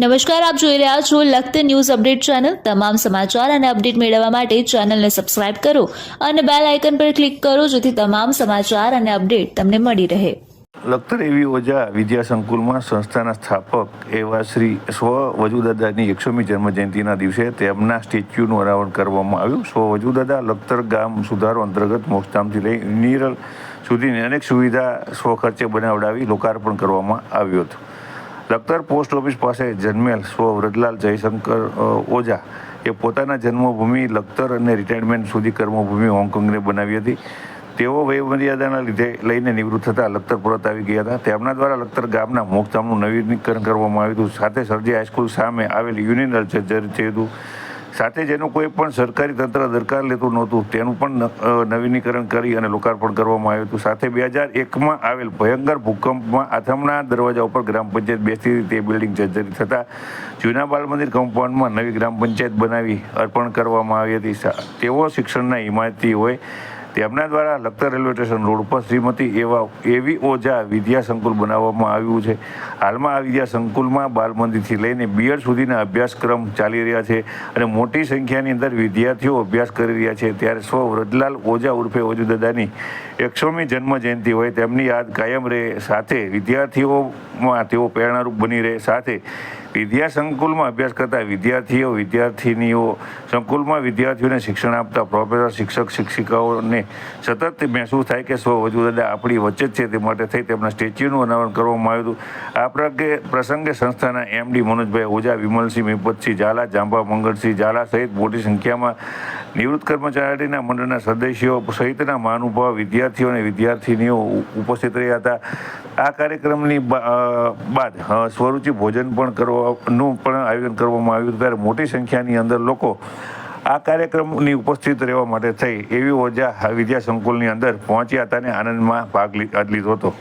નમસ્કાર, આપ જોઈ રહ્યા છો લખત ન્યૂઝ અપડેટ ચેનલ. તમામ સમાચાર અને અપડેટ મેળવવા માટે ચેનલને સબસ્ક્રાઇબ કરો અને બેલ આઇકન પર ક્લિક કરો જેથી તમામ સમાચાર અને અપડેટ તમને મળી રહે. લખતર એવી ઓજા વિદ્યા સંકુલમાં સંસ્થાના સ્થાપક એવા શ્રી સ્વ વજુદાદાની એકસોમી જન્મજયંતિના દિવસે તેમના સ્ટેચ્યુનું અનાવરણ કરવામાં આવ્યું. સ્વ વજુદાદા લખતર ગામ સુધારો અંતર્ગત મોક્ષધામથી લઈ નિરલ સુધીની અનેક સુવિધા સ્વખર્ચે બનાવડાવી લોકાર્પણ કરવામાં આવ્યું હતું. લખતર પોસ્ટ ઓફિસ પાસે જન્મેલ સ્વ વ્રજલાલ જયશંકર ઓઝા એ પોતાના જન્મભૂમિ લખતર અને રિટાયરમેન્ટ સુધી કર્મભૂમિ હોંગકોંગને બનાવી હતી. તેઓ વયમર્યાદાના લીધે લઈને નિવૃત્ત થતા લખતર પરત આવી ગયા હતા. તેમના દ્વારા લખતર ગામના મોક્ષધામનું નવીનીકરણ કરવામાં આવ્યું હતું. સાથે સરજી હાઈસ્કૂલ સામે આવેલ યુનિયન થયું હતું સાથે જેનું કોઈ પણ સરકારી તંત્ર દરકાર લેતું નહોતું. તેનું પણ નવીનીકરણ કરી અને લોકાર્પણ કરવામાં આવ્યું હતું. સાથે બે હજાર એકમાં આવેલ ભયંકર ભૂકંપમાં આથમના દરવાજા ઉપર ગ્રામ પંચાયત બેસતી હતી. તે બિલ્ડિંગ જર્જરી થતાં જૂના બાલ મંદિર કમ્પાઉન્ડમાં નવી ગ્રામ પંચાયત બનાવી અર્પણ કરવામાં આવી હતી. તેઓ શિક્ષણના હિમાયતી હોય તેમના દ્વારા લખતર રેલવે સ્ટેશન રોડ પર શ્રીમતી એવા એવી ઓઝા વિદ્યા સંકુલ બનાવવામાં આવ્યું છે. હાલમાં આ વિદ્યા સંકુલમાં બાલમંદિરથી લઈને બીએડ સુધીના અભ્યાસક્રમ ચાલી રહ્યા છે અને મોટી સંખ્યાની અંદર વિદ્યાર્થીઓ અભ્યાસ કરી રહ્યા છે. ત્યારે સ્વ વ્રજલાલ ઓઝા ઉર્ફે ઓજુદાદાની એકસોમી જન્મ જયંતિ હોય તેમની યાદ કાયમ રહે. સાથે વિદ્યાર્થીઓમાં તેઓ પ્રેરણારૂપ બની રહે. સાથે વિદ્યા સંકુલમાં અભ્યાસ કરતા વિદ્યાર્થીઓ વિદ્યાર્થિનીઓ સંકુલમાં વિદ્યાર્થીઓને શિક્ષણ આપતા પ્રોફેસર, શિક્ષક, શિક્ષિકાઓને સતત મહેસૂસ થાય કે સ્વ વજુદાદા આપણી વચ્ચે છે, તે માટે થઈ તેમના સ્ટેચ્યુનું અનાવરણ કરવામાં આવ્યું હતું. આ પ્રગે, પ્રસંગે સંસ્થાના એમડી મનોજભાઈ ઓઝા, વિમલસિંહ મેપતસિંહ, ઝાલા જાંબા મંગળસિંહ, ઝાલા સહિત મોટી સંખ્યામાં નિવૃત્ત કર્મચારીના મંડળના સદસ્યો સહિતના મહાનુભાવ, વિદ્યાર્થીઓ અને વિદ્યાર્થિનીઓ ઉપસ્થિત રહ્યા હતા. આ કાર્યક્રમની બાદ સ્વરૂચિ ભોજન પણ કરવાનું પણ આયોજન કરવામાં આવ્યું હતું. ત્યારે મોટી સંખ્યાની અંદર લોકો આ કાર્યક્રમની ઉપસ્થિત રહેવા માટે થઈ એવી ઓજા વિદ્યા સંકુલની અંદર પહોંચ્યા હતા અને આનંદમાં ભાગ લીધો હતો.